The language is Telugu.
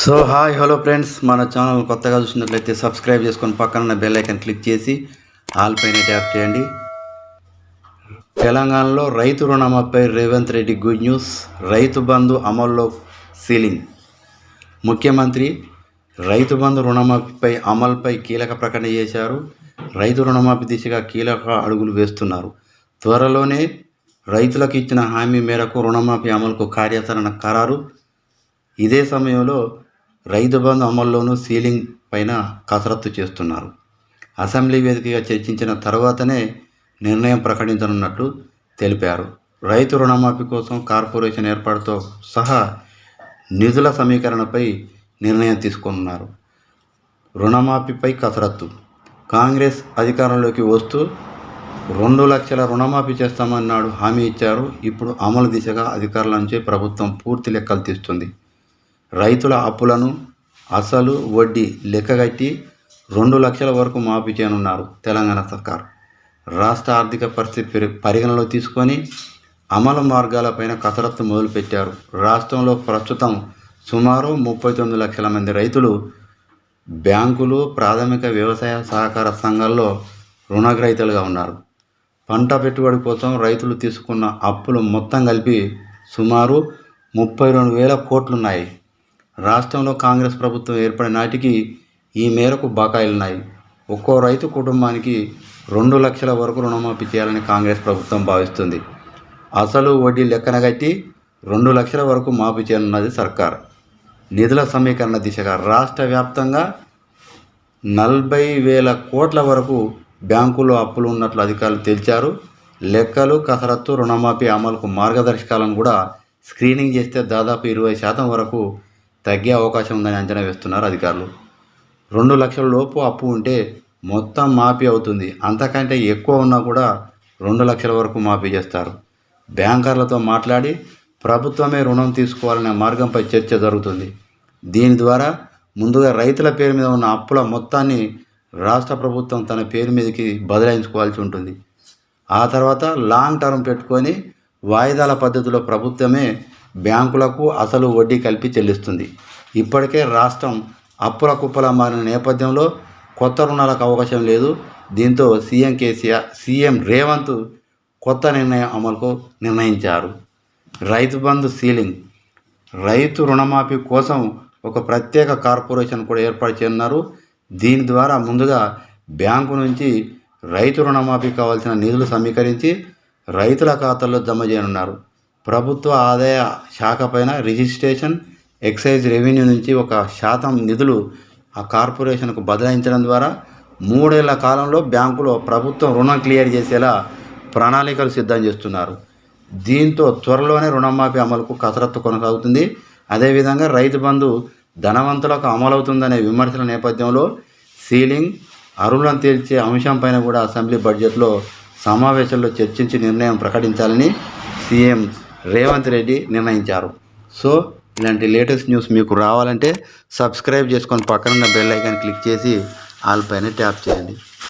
So hi hello friends. మన ఛానల్ కొత్తగా చూసినట్లయితే సబ్స్క్రైబ్ చేసుకొని పక్కన బెల్ ఐకన్ క్లిక్ చేసి ఆల్ పైన ట్యాప్ చేయండి. తెలంగాణలో రైతు రుణమాపై రేవంత్ రెడ్డి గుడ్ న్యూస్ రైతు బంధు అమల్లో సీలింగ్. ముఖ్యమంత్రి రైతు బంధు రుణమాఫీపై అమలుపై కీలక ప్రకటన చేశారు. రైతు రుణమాఫీ దిశగా కీలక అడుగులు వేస్తున్నారు. త్వరలోనే రైతులకు ఇచ్చిన హామీ మేరకు రుణమాఫీ అమలుకు కార్యాచరణ ఖరారు. ఇదే సమయంలో రైతు బంధు అమల్లోనూ సీలింగ్ పైన కసరత్తు చేస్తున్నారు. అసెంబ్లీ వేదికగా చర్చించిన తర్వాతనే నిర్ణయం ప్రకటించనున్నట్లు తెలిపారు. రైతు రుణమాఫీ కోసం కార్పొరేషన్ ఏర్పాటుతో సహా నిధుల సమీకరణపై నిర్ణయం తీసుకున్నారు రుణమాఫీపై కసరత్తు. కాంగ్రెస్ అధికారంలోకి వస్తూ రెండు లక్షల రుణమాఫీ చేస్తామన్నాడు హామీ ఇచ్చారు. ఇప్పుడు అమలు దిశగా అధికారుల నుంచి ప్రభుత్వం పూర్తి లెక్కలు తీస్తుంది. రైతుల అప్పులను అసలు వడ్డీ లెక్కగట్టి రెండు లక్షల వరకు మాఫీ చేయనున్నారు తెలంగాణ సర్కార్. రాష్ట్ర ఆర్థిక పరిస్థితి పరిగణలో తీసుకొని అమలు మార్గాలపైన కసరత్తు మొదలుపెట్టారు. రాష్ట్రంలో ప్రస్తుతం సుమారు ముప్పై తొమ్మిది లక్షల మంది రైతులు బ్యాంకులు ప్రాథమిక వ్యవసాయ సహకార సంఘాల్లో రుణగ్రహీతలుగా ఉన్నారు. పంట పెట్టుబడి కోసం రైతులు తీసుకున్న అప్పులు మొత్తం కలిపి సుమారు ముప్పై రెండు వేల కోట్లున్నాయి. రాష్ట్రంలో కాంగ్రెస్ ప్రభుత్వం ఏర్పడిన నాటికి ఈ మేరకు బకాయిలున్నాయి. ఒక్కో రైతు కుటుంబానికి రెండు లక్షల వరకు రుణమాఫీ చేయాలని కాంగ్రెస్ ప్రభుత్వం భావిస్తుంది. అసలు వడ్డీ లెక్కన కట్టి రెండు లక్షల వరకు మాఫీ చేయనున్నది సర్కార్. నిధుల సమీకరణ దిశగా రాష్ట్ర వ్యాప్తంగా నలభై వేల కోట్ల వరకు బ్యాంకుల్లో అప్పులు ఉన్నట్లు అధికారులు తేల్చారు. లెక్కలు కసరత్తు రుణమాఫీ అమలుకు మార్గదర్శకాలను కూడా స్క్రీనింగ్ చేస్తే దాదాపు ఇరవై శాతం వరకు తగ్గే అవకాశం ఉందని అంచనా వేస్తున్నారు అధికారులు. రెండు లక్షల లోపు అప్పు ఉంటే మొత్తం మాఫీ అవుతుంది. అంతకంటే ఎక్కువ ఉన్నా కూడా రెండు లక్షల వరకు మాఫీ చేస్తారు. బ్యాంకర్లతో మాట్లాడి ప్రభుత్వమే రుణం తీసుకోవాలనే మార్గంపై చర్చ జరుగుతుంది. దీని ద్వారా ముందుగా రైతుల పేరు మీద ఉన్న అప్పుల మొత్తాన్ని రాష్ట్ర ప్రభుత్వం తన పేరు మీదకి బదలాయించుకోవాల్సి ఉంటుంది. ఆ తర్వాత లాంగ్ టర్మ్ పెట్టుకొని వాయిదాల పద్ధతిలో ప్రభుత్వమే బ్యాంకులకు అసలు వడ్డీ కలిపి చెల్లిస్తుంది. ఇప్పటికే రాష్ట్రం అప్పుల కుప్పల మారిన నేపథ్యంలో కొత్త రుణాలకు అవకాశం లేదు. దీంతో సీఎం కేసీఆర్ సీఎం రేవంత్ కొత్త నిర్ణయం అమలుకు నిర్ణయించారు. రైతు బంధు సీలింగ్. రైతు రుణమాఫీ కోసం ఒక ప్రత్యేక కార్పొరేషన్ కూడా ఏర్పాటు చేయనున్నారు. దీని ద్వారా ముందుగా బ్యాంకు నుంచి రైతు రుణమాఫీ కావాల్సిన నిధులు సమీకరించి రైతుల ఖాతాల్లో జమ చేయనున్నారు. ప్రభుత్వ ఆదాయ శాఖ పైన రిజిస్ట్రేషన్ ఎక్సైజ్ రెవెన్యూ నుంచి ఒక శాతం నిధులు ఆ కార్పొరేషన్కు బదలాయించడం ద్వారా మూడేళ్ళ కాలంలో బ్యాంకులో ప్రభుత్వం రుణం క్లియర్ చేసేలా ప్రణాళికలు సిద్ధం చేస్తున్నారు. దీంతో త్వరలోనే రుణమాఫీ అమలుకు కసరత్తు కొనసాగుతుంది. అదేవిధంగా రైతు బంధు ధనవంతులకు అమలవుతుందనే విమర్శల నేపథ్యంలో సీలింగ్ అరుణం తేల్చే అంశంపైన కూడా అసెంబ్లీ బడ్జెట్లో సమావేశంలో చర్చించి నిర్ణయం ప్రకటించాలని సీఎం రేవంత్ రెడ్డి నిర్ణయించారు. సో ఇలాంటి లేటెస్ట్ న్యూస్ మీకు రావాలంటే సబ్స్క్రైబ్ చేసుకొని పక్కనున్న బెల్ ఐకాన్ క్లిక్ చేసి ఆల్ పైన ట్యాప్ చేయండి.